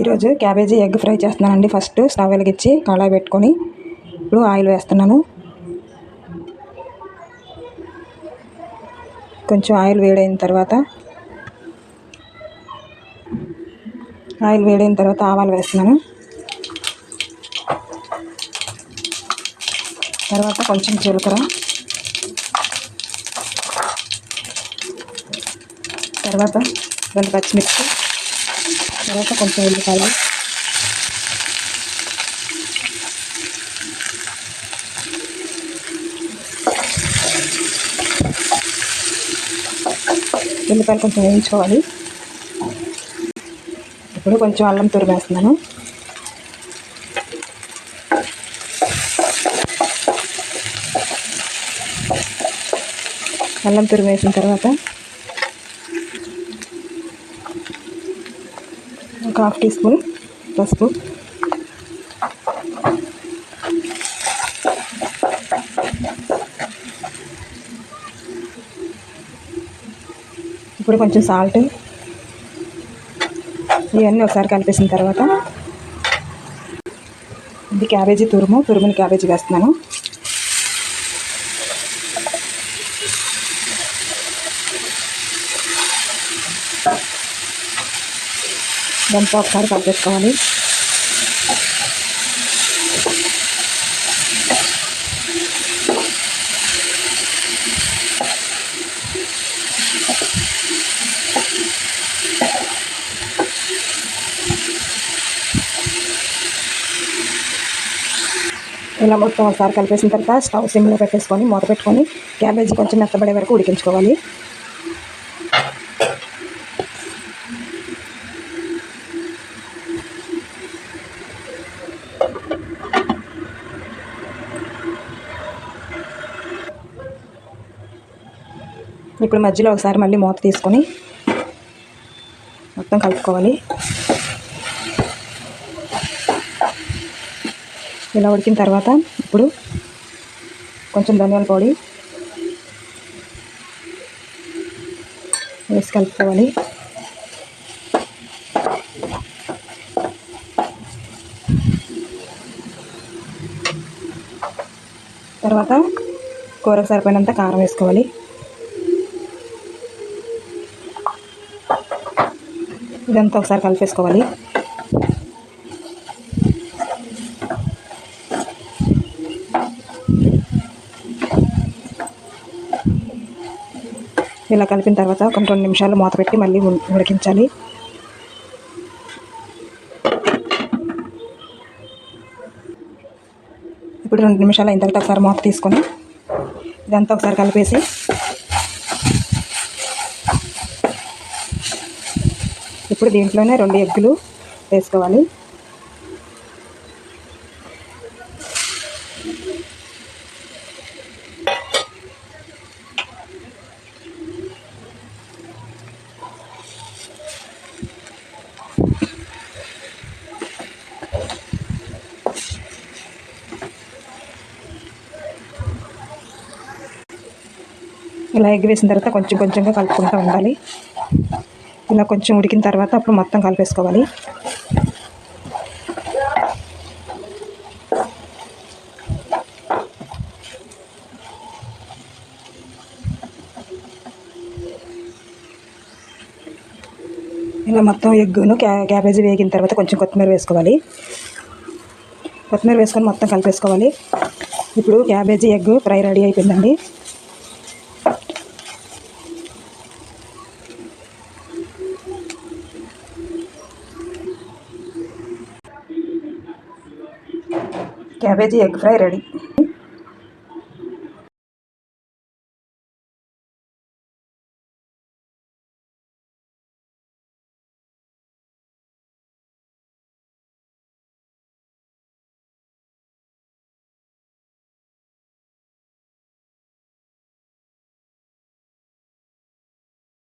ఈరోజు cabbage egg fry చేస్తున్నానండి. First stove వెలిగించి కళాయి పెట్టుకొని ఇప్పుడు ఆయిల్ వేస్తున్నాను. కొంచెం ఆయిల్ వేడైన తర్వాత ఆయిల్ వేడైన తర్వాత ఆవాలు వేస్తున్నాను. తర్వాత కొంచెం జీలకర్ర. తర్వాత రెండు పచ్చిమిర్చి. తర్వాత కొంచెం ఉల్లిపాయలు. ఉల్లిపాయలు కొంచెం వేయించుకోవాలి. ఇప్పుడు కొంచెం అల్లం తురిమేస్తున్నాను అల్లం తురిమేసిన తర్వాత ఒక హాఫ్ టీ స్పూన్ పసుపు. ఇప్పుడు కొంచెం సాల్ట్. ఇవన్నీ ఒకసారి కలిపేసిన తర్వాత ఇది క్యాబేజీ తురుము తురుముని క్యాబేజీ వేస్తున్నాను. దంప ఒకసారి కలిపేసుకోవాలి ఇలా మొత్తం ఒకసారి కలిపేసిన తర్వాత స్టవ్ సిమ్లో పెట్టేసుకొని మూత పెట్టుకొని క్యాబేజీ కొంచెం మెత్తబడే వరకు ఉడికించుకోవాలి. ఇప్పుడు మధ్యలో ఒకసారి మళ్ళీ మూత తీసుకొని మొత్తం కలుపుకోవాలి. ఇలా ఉడికిన తర్వాత ఇప్పుడు కొంచెం ధనియాల పొడి వేసి కలుపుకోవాలి. తర్వాత కూరకు సరిపోయినంత కారం వేసుకోవాలి. ఇదంతా ఒకసారి కలిపేసుకోవాలి. ఇలా కలిపిన తర్వాత ఒక రెండు నిమిషాలు మూత పెట్టి మళ్ళీ ఉడికించాలి. ఇప్పుడు రెండు నిమిషాలు అయిన తర్వాత ఒకసారి మూత తీసుకొని ఇదంతా ఒకసారి కలిపేసి ఇప్పుడు దీంట్లోనే రెండు ఎగ్గులు వేసుకోవాలి. ఇలా ఎగ్ వేసిన తర్వాత కొంచెం కొంచెంగా కలుపుకుంటూ ఉండాలి. ఇలా కొంచెం ఉడికిన తర్వాత అప్పుడు మొత్తం కలిపేసుకోవాలి. ఇలా మొత్తం ఎగ్గును క్యాబేజీ వేగిన తర్వాత కొంచెం కొత్తిమీర వేసుకోవాలి. కొత్తిమీర వేసుకొని మొత్తం కలిపేసుకోవాలి. ఇప్పుడు క్యాబేజీ ఎగ్ ఫ్రై రెడీ అయిపోయిందండి. Cabbage egg fry ready